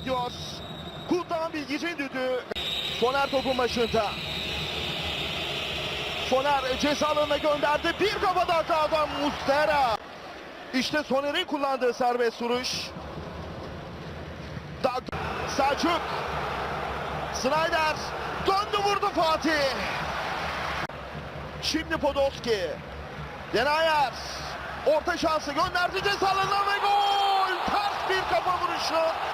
ediyor. Kultan Bilgic'in düdüğü. Soner topun başında. Soner ceza alanına gönderdi. Bir kafada hatadan Mustera. İşte Soner'in kullandığı serbest vuruş. Selçuk. Snyder. Döndü vurdu Fatih. Şimdi Podolski. Denayer. Orta şansı gönderdi ceza alanına ve gol. Ters bir kafa vuruşu.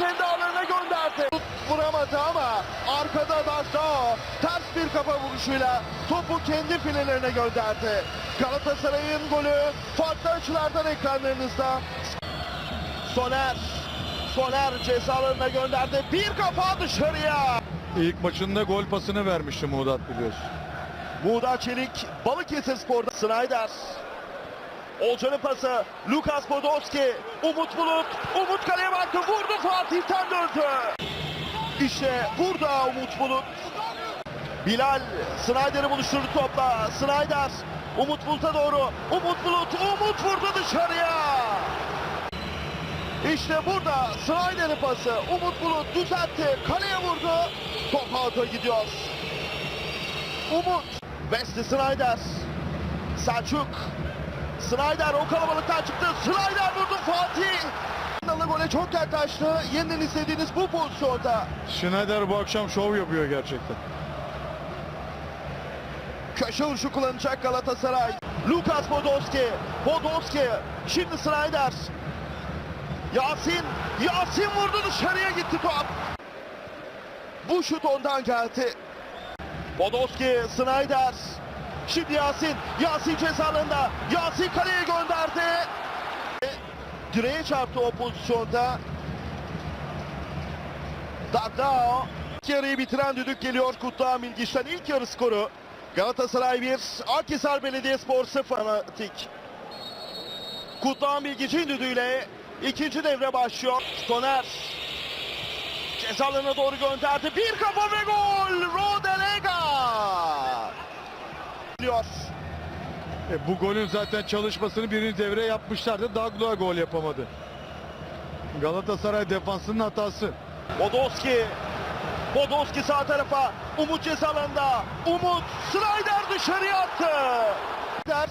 Kendi alanına gönderdi. Vuramadı ama arkada Dagdao ters bir kafa vuruşuyla topu kendi filelerine gönderdi. Galatasaray'ın golü farklı açılardan ekranlarınızda. Soner. Soner cezalarına gönderdi. Bir kafa dışarıya. İlk maçında gol pasını vermişti Muğdat biliyorsun. Muğda Çelik, Balıkesir Spor'da Snyder. Olcan'ın pası, Lukas Podolski, Umut Bulut, Umut kaleye baktı, vurdu Fatih'ten döndü. İşte burada Umut Bulut. Bilal, Snyder'i buluşturdu topla, Snyder, Umut Bulut'a doğru, Umut Bulut, Umut vurdu dışarıya. İşte burada Snyder'in pası, Umut Bulut düzeltti, kaleye vurdu, top out'a gidiyor. Umut. Wesley Snyder. Selçuk. Snyder o kalabalıktan çıktı. Snyder vurdu Fatih. Dalı gole çok yaklaştı. Yeniden istediğiniz bu pozisyonda. Schneider bu akşam şov yapıyor gerçekten. Köşe vuruşu kullanacak Galatasaray. Lukas Podolski. Podolski. Şimdi Snyder. Yasin. Yasin vurdu dışarıya gitti top. Bu şut ondan geldi. Podolski, Snyder. Şimdi Yasin. Yasin cezalarında. Yasin kaleye gönderdi. Direğe çarptı o pozisyonda. Dagdao. İlk yarıyı bitiren düdük geliyor Kutluhan Bilgiç'ten. ilk yarı skoru. Galatasaray 1, Akhisar Belediyespor 0 fanatik. Kutluhan Bilgiç'in düdüğüyle ikinci devre başlıyor. Soner cezalarına doğru gönderdi. Bir kafa ve gol! Rodelega! Geliyor. E, bu golün zaten çalışmasını birinci devre yapmışlardı. Dagloa gol yapamadı. Galatasaray defansının hatası. Podolski. Podolski sağ tarafa. Umut cezalarında. Umut Snyder dışarıya attı. Ders.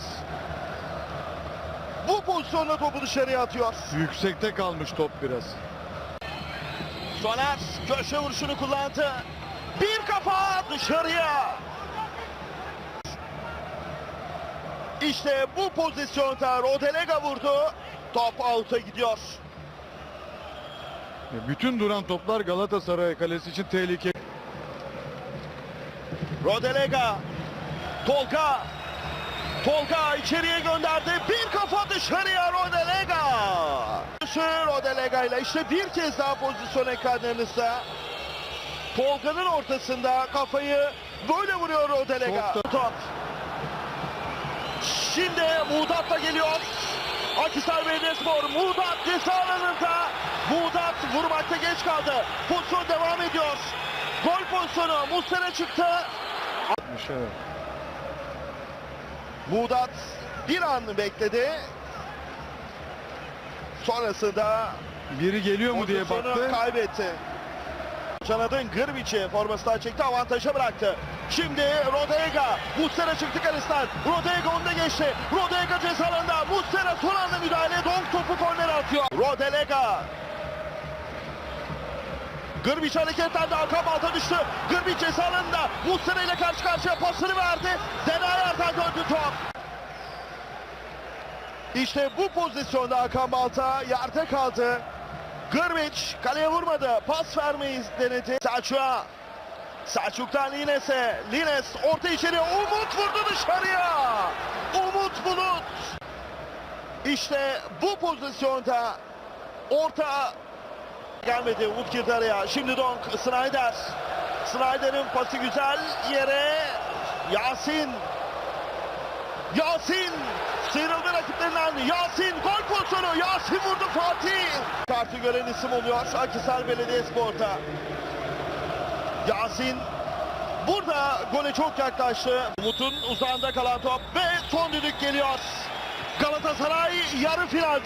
Bu pozisyonda topu dışarıya atıyor. Yüksekte kalmış top biraz. Soner köşe vuruşunu kullandı. Bir kafa dışarıya. İşte bu pozisyonda Rodelega vurdu. Top out'a gidiyor. E, bütün duran toplar Galatasaray kalesi için tehlike. Rodelega. Tolga. Tolga içeriye gönderdi. Bir kafa dışarıya Rodelega. Rodelega ile işte bir kez daha pozisyon ekranlarınızda. Tolga'nın ortasında kafayı böyle vuruyor Rodelega. Çok Top. Şimdi Muğdat da geliyor. Akhisar Belediyespor Muğdat ceza alanında. Muğdat vurmakta geç kaldı. Pozisyon devam ediyor. Gol pozisyonu Muslera çıktı. Evet. Muğdat bir an bekledi. Sonrasında Biri geliyor mu diye baktı. kaybetti. Canad'ın Gırbiç'i formasından çekti avantaja bıraktı. Şimdi Rodega, Muslera çıktı kalesinden. Rodega önde geçti. Rodega cezalarında. Muslera son anda müdahale. Donk topu korner atıyor. Rodelega. Gırbiç hareketlendi. Arka balta düştü. Gırbiç cezalarında. Muslera ile karşı karşıya pasını verdi. Denayer'den döndü top. İşte bu pozisyonda Hakan Balta yerde kaldı. Gırbiç kaleye vurmadı. Pas vermeyi denedi. Selçuk'a. Selçuk'tan Lines'e. Lines orta içeri. Umut vurdu dışarıya. Umut Bulut. İşte bu pozisyonda orta gelmedi. Girdi araya. Şimdi Donk. Snyder. Snyder'in pası güzel yere. Yasin. Yasin sıyrıldı rakiplerinden. Yasin gol pozisyonu. Yasin vurdu Fatih. Kartı gören isim oluyor. Akhisar Belediyespor'da. Yasin burada gole çok yaklaştı. Umut'un uzağında kalan top ve son düdük geliyor. Galatasaray yarı finalde.